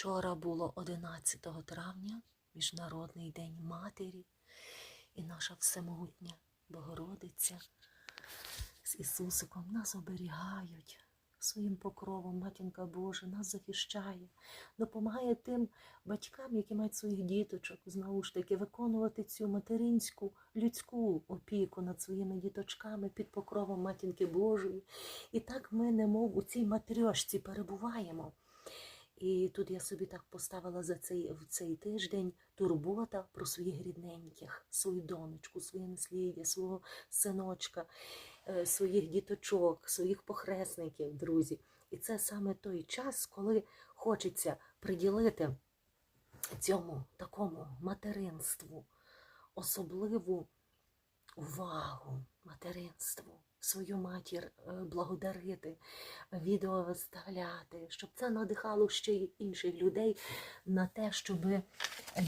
Вчора було 11 травня, Міжнародний день матері, і наша всемогутня Богородиця з Ісусиком нас оберігають своїм покровом, Матінка Божа нас захищає, допомагає тим батькам, які мають своїх діточок, знову ж таки, виконувати цю материнську людську опіку над своїми діточками під покровом Матінки Божої. І так ми, немов у цій матрьошці перебуваємо. І тут я собі так поставила за цей в цей тиждень турбота про своїх рідненьких, свою донечку, своє насліддя, свого синочка, е, своїх діточок, своїх похресників, друзі. І це саме той час, коли хочеться приділити цьому такому материнству особливу увагу материнству, свою матір е, благодарити, відео виставляти, щоб це надихало ще й інших людей на те, щоб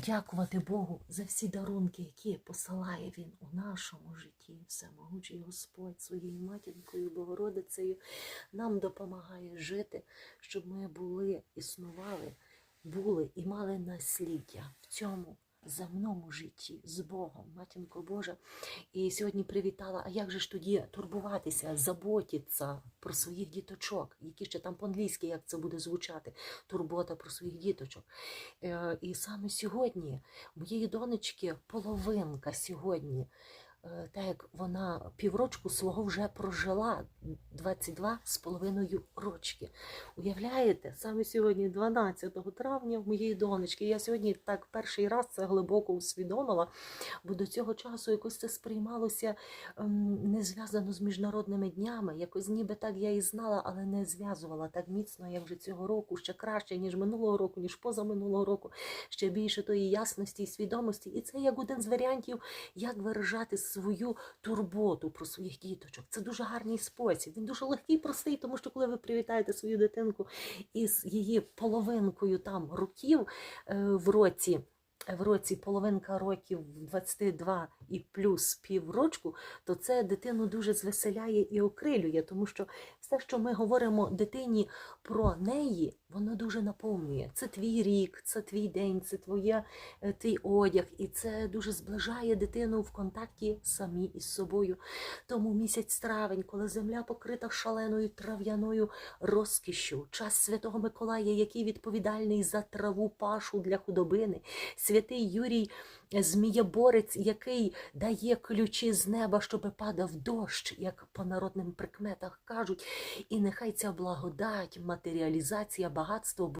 дякувати Богу за всі дарунки, які посилає Він у нашому житті. Всемогучий Господь своєю матінкою, Богородицею нам допомагає жити, щоб ми були, існували, були і мали насліддя в цьому земному житті з Богом, матінко Божа. І сьогодні привітала, а як же ж тоді турбуватися, заботитися про своїх діточок, які ще там по-англійськи, як це буде звучати, турбота про своїх діточок. Е, І саме сьогодні моєї донечки половинка сьогодні. Е, Так як вона піврочку свого вже прожила 22 з половиною рочки. Уявляєте, саме сьогодні, 12 травня, в моєї донечки. Я сьогодні так перший раз це глибоко усвідомила, бо до цього часу якось це сприймалося ем, не зв'язано з міжнародними днями. Якось ніби так я і знала, але не зв'язувала так міцно, як вже цього року, ще краще, ніж минулого року, ніж позаминулого року, ще більше тої ясності і свідомості. І це як один з варіантів, як виражати свою турботу про своїх діточок. Це дуже гарний спосіб. Він дуже легкий, простий, тому що коли ви привітаєте свою дитинку із її половинкою там років е, в році. В році половинка років 22 і плюс піврочку, то це дитину дуже звеселяє і окрилює, тому що все, що ми говоримо дитині про неї, воно дуже наповнює. Це твій рік, це твій день, це твоє, е, твій одяг, і це дуже зближає дитину в контакті самі із собою. Тому місяць травень, коли земля покрита шаленою трав'яною розкішю, час Святого Миколая, який відповідальний за траву пашу для худобини, святий Юрій Змієборець, який дає ключі з неба, щоб падав дощ, як по народним прикметах кажуть. І нехай ця благодать, матеріалізація, багатство